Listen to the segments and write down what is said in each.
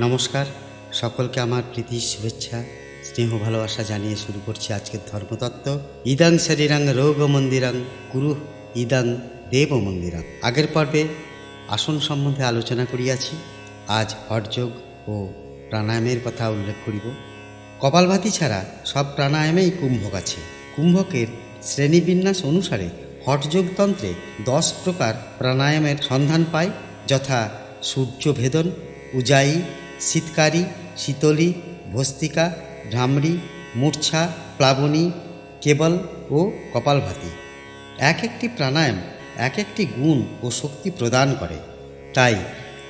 নমস্কার। সকলকে আমার প্রীতি, শুভেচ্ছা, স্নেহ, ভালোবাসা জানিয়ে শুরু করছি আজকের ধর্মতত্ত্ব। ইদাং শরীরাং রোগ মন্দিরাং কুরু ইদাং দেব মন্দিরাং। আগের পর্বে আসন সম্বন্ধে আলোচনা করিয়াছি। আজ হঠযোগ ও প্রাণায়ামের কথা উল্লেখ করিব। কপালভাতি ছাড়া সব প্রাণায়ামেই কুম্ভক আছে। কুম্ভকের শ্রেণীবিন্যাস অনুসারে হঠযোগতন্ত্রে দশ প্রকার প্রাণায়ামের সন্ধান পায়, যথা সূর্যভেদন, উজাই শীতকারী, শীতলী, ভস্তিকা, ভ্রামরী, মূর্ছা, প্লাবনী, কেবল ও কপালভাতি। এক একটি প্রাণায়াম, এক একটি গুণ ও শক্তি প্রদান করে। তাই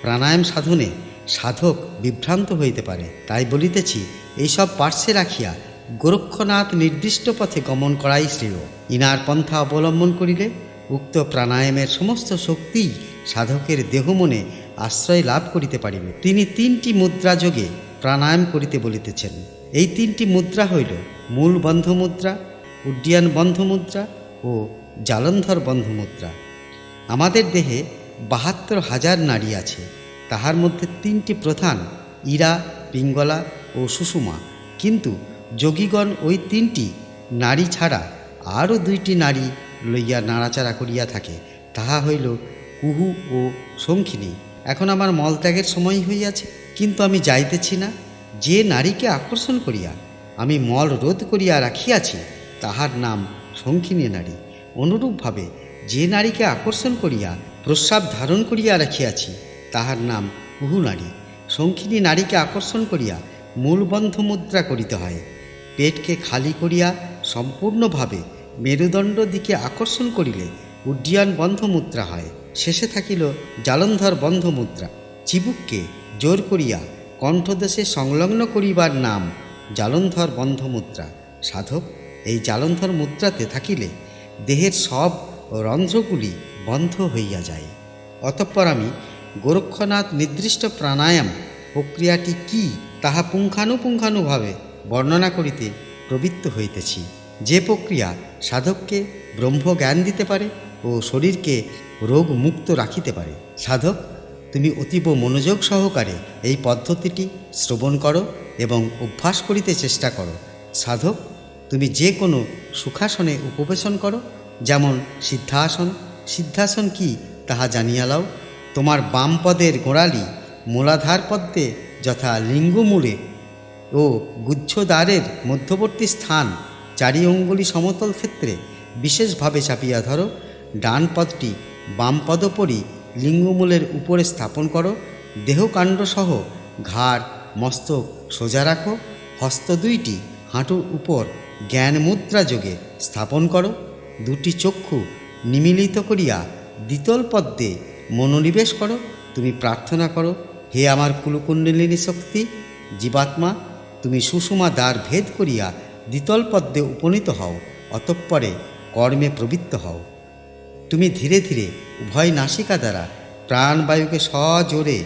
প্রাণায়াম সাধনে সাধক বিভ্রান্ত হইতে পারে। তাই বলিতেছি, এইসব পার্শ্বে রাখিয়া গোরক্ষনাথ নির্দিষ্ট পথে গমন করাই শ্রেয়। ইনার পন্থা অবলম্বন করিলে উক্ত প্রাণায়ামের সমস্ত শক্তিই সাধকের দেহ মনে আশ্রয় লাভ করিতে পারিবে। তিনি তিনটি মুদ্রা যোগে প্রাণায়াম করিতে বলিতেছেন। এই তিনটি মুদ্রা হইল মূল বন্ধ মুদ্রা উড্ডিয়ান বন্ধ মুদ্রা ও জালন্ধর বন্ধ মুদ্রা আমাদের দেহে বাহাত্তর হাজার নারী আছে। তাহার মধ্যে তিনটি প্রধান ইরা, পিঙ্গলা ও সুষুমা। কিন্তু যোগীগণ ওই তিনটি নারী ছাড়া আরও দুইটি নারী লইয়া নাড়াচাড়া করিয়া থাকে। তাহা হইল কুহু ও শঙ্খিনী। এখন আমার মলত্যাগের সময় হইয়াছে, কিন্তু আমি যাইতেছি না। যে নারীকে আকর্ষণ করিয়া আমি মল রোধ করিয়া রাখিয়াছি, তাহার নাম শঙ্খিনী নারী। অনুরূপভাবে যে নারীকে আকর্ষণ করিয়া প্রস্রাব ধারণ করিয়া রাখিয়াছি, তাহার নাম কুহু নারী। শঙ্খিনী নারীকে আকর্ষণ করিয়া মূলবন্ধ মুদ্রা করিতে হয়। পেটকে খালি করিয়া সম্পূর্ণভাবে মেরুদণ্ড দিকে আকর্ষণ করিলে উড্ডিয়ান বন্ধ মুদ্রা হয়। শেষে থাকিল জালন্ধর বন্ধ মুদ্রা চিবুককে জোর করিয়া কণ্ঠদেশে সংলগ্ন করিবার নাম জালন্ধর বন্ধ মুদ্রা সাধক, এই জালন্ধর মুদ্রাতে থাকিলে দেহের সব রন্ধ্রগুলি বন্ধ হইয়া যায়। অতঃপর আমি গোরক্ষনাথ নির্দিষ্ট প্রাণায়াম প্রক্রিয়াটি কি তাহা পুঙ্খানুপুঙ্খানুভাবে বর্ণনা করিতে প্রবৃত্ত হইতেছি। যে প্রক্রিয়া সাধককে ব্রহ্মজ্ঞান দিতে পারে ও শরীরকে রোগ মুক্ত রাখিতে পারে। সাধক, তুমি অতীব মনোযোগ সহকারে এই পদ্ধতিটি শ্রবণ করো এবং অভ্যাস করিতে চেষ্টা করো। সাধক, তুমি যে কোনো সুখাসনে উপবেশন করো, যেমন সিদ্ধাসন। সিদ্ধাসন কি তাহা জানিয়া লাও। তোমার বাম পদের গোড়ালি মূলাধার পদ্মে যথা লিঙ্গমূলে ও গুচ্ছদ্বারের মধ্যবর্তী স্থান চারি অঙ্গুলি সমতল ক্ষেত্রে বিশেষভাবে চাপিয়া ধরো। ডান পদটি বাম পদপরি লিঙ্গমূলের উপরে স্থাপন করো, দেহকাণ্ডসহ ঘাড়, মস্তক সোজা রাখো, হস্ত দুইটি হাঁটুর উপর জ্ঞান মুদ্রা যোগে স্থাপন করো, দুটি চক্ষু নিমিলিত করিয়া দ্বিতল পদ্মে মনোনিবেশ করো, তুমি প্রার্থনা করো, হে আমার কুলকুণ্ডলিনী শক্তি, জীবাত্মা, তুমি সুষমা দ্বার ভেদ করিয়া দ্বিতল পদ্মে উপনীত হও, অতঃপরে কর্মে প্রবৃত্ত হও। তুমি ধীরে ধীরে উভয় নাসিকা দ্বারা প্রাণবায়ুকে সজোরে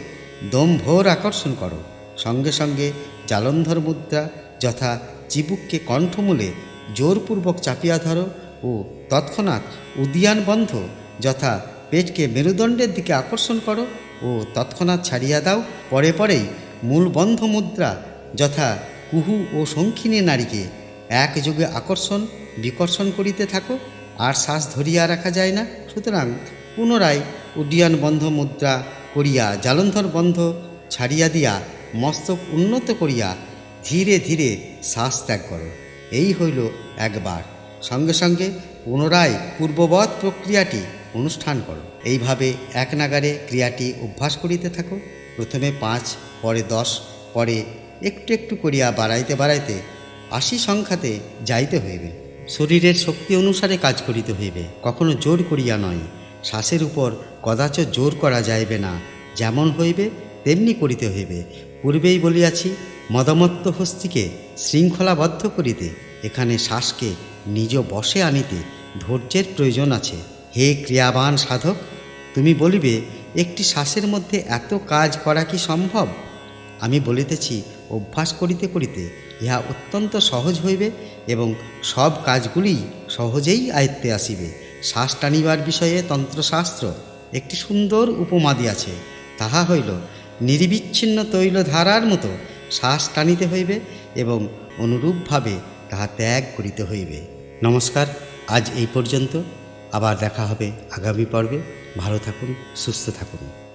দমভোর আকর্ষণ করো। সঙ্গে সঙ্গে জালন্ধর মুদ্রা যথা চিবুককে কণ্ঠমূলে জোরপূর্বক চাপিয়া ধরো ও তৎক্ষণাৎ উদিয়ান বন্ধ যথা পেটকে মেরুদণ্ডের দিকে আকর্ষণ করো ও তৎক্ষণাৎ ছাড়িয়া দাও। পরে পরেই মূল বন্ধ মুদ্রা যথা কুহু ও শঙ্খিনী নারীকে একযোগে আকর্ষণ, বিকর্ষণ করিতে থাকো। আর শ্বাস ধরিয়া রাখা যায় না। সুতরাং পুনরায় উড্ডিয়ান বন্ধ মুদ্রা করিয়া, জালন্ধর বন্ধ ছাড়িয়া দিয়া মস্তক উন্নত করিয়া ধীরে ধীরে শ্বাস ত্যাগ করো। এই হইল একবার। সঙ্গে সঙ্গে পুনরায় পূর্ববৎ প্রক্রিয়াটি অনুষ্ঠান করো। এইভাবে এক নাগারে ক্রিয়াটি অভ্যাস করিতে থাকো। প্রথমে পাঁচ, পরে দশ, পরে একটু একটু করিয়া বাড়াইতে বাড়াইতে আশি সংখ্যাতে যাইতে হইবে। শরীরের শক্তি অনুসারে কাজ করিতে হইবে, কখনো জোর করিয়া নয়। শ্বাসের উপর কদাচ জোর করা যাইবে না, যেমন হইবে, তেমনি করিতে হইবে। পূর্বেই বলিয়াছি, মদমত্ত হস্তিকে শৃঙ্খলাবদ্ধ করিতে, এখানে শ্বাসকে নিজ বশে আনিতে ধৈর্যের প্রয়োজন আছে। হে ক্রিয়াবান সাধক, তুমি বলিবে, একটি শ্বাসের মধ্যে এত কাজ করা কি সম্ভব? আমি বলিতেছি, অভ্যাস করিতে করিতে ইহা অত্যন্ত সহজ হইবে এবং সব কাজগুলি সহজেই আয়ত্তে আসিবে। শ্বাস টানিবার বিষয়ে তন্ত্রশাস্ত্র একটি সুন্দর উপমা দিয়াছে। তাহা হইল, নির্বিচ্ছিন্ন তৈলধারার মতো শ্বাস টানিতে হইবে এবং অনুরূপভাবে তাহা ত্যাগ করিতে হইবে। নমস্কার, আজ এই পর্যন্ত। আবার দেখা হবে আগামী পর্বে। ভালো থাকুন, সুস্থ থাকুন।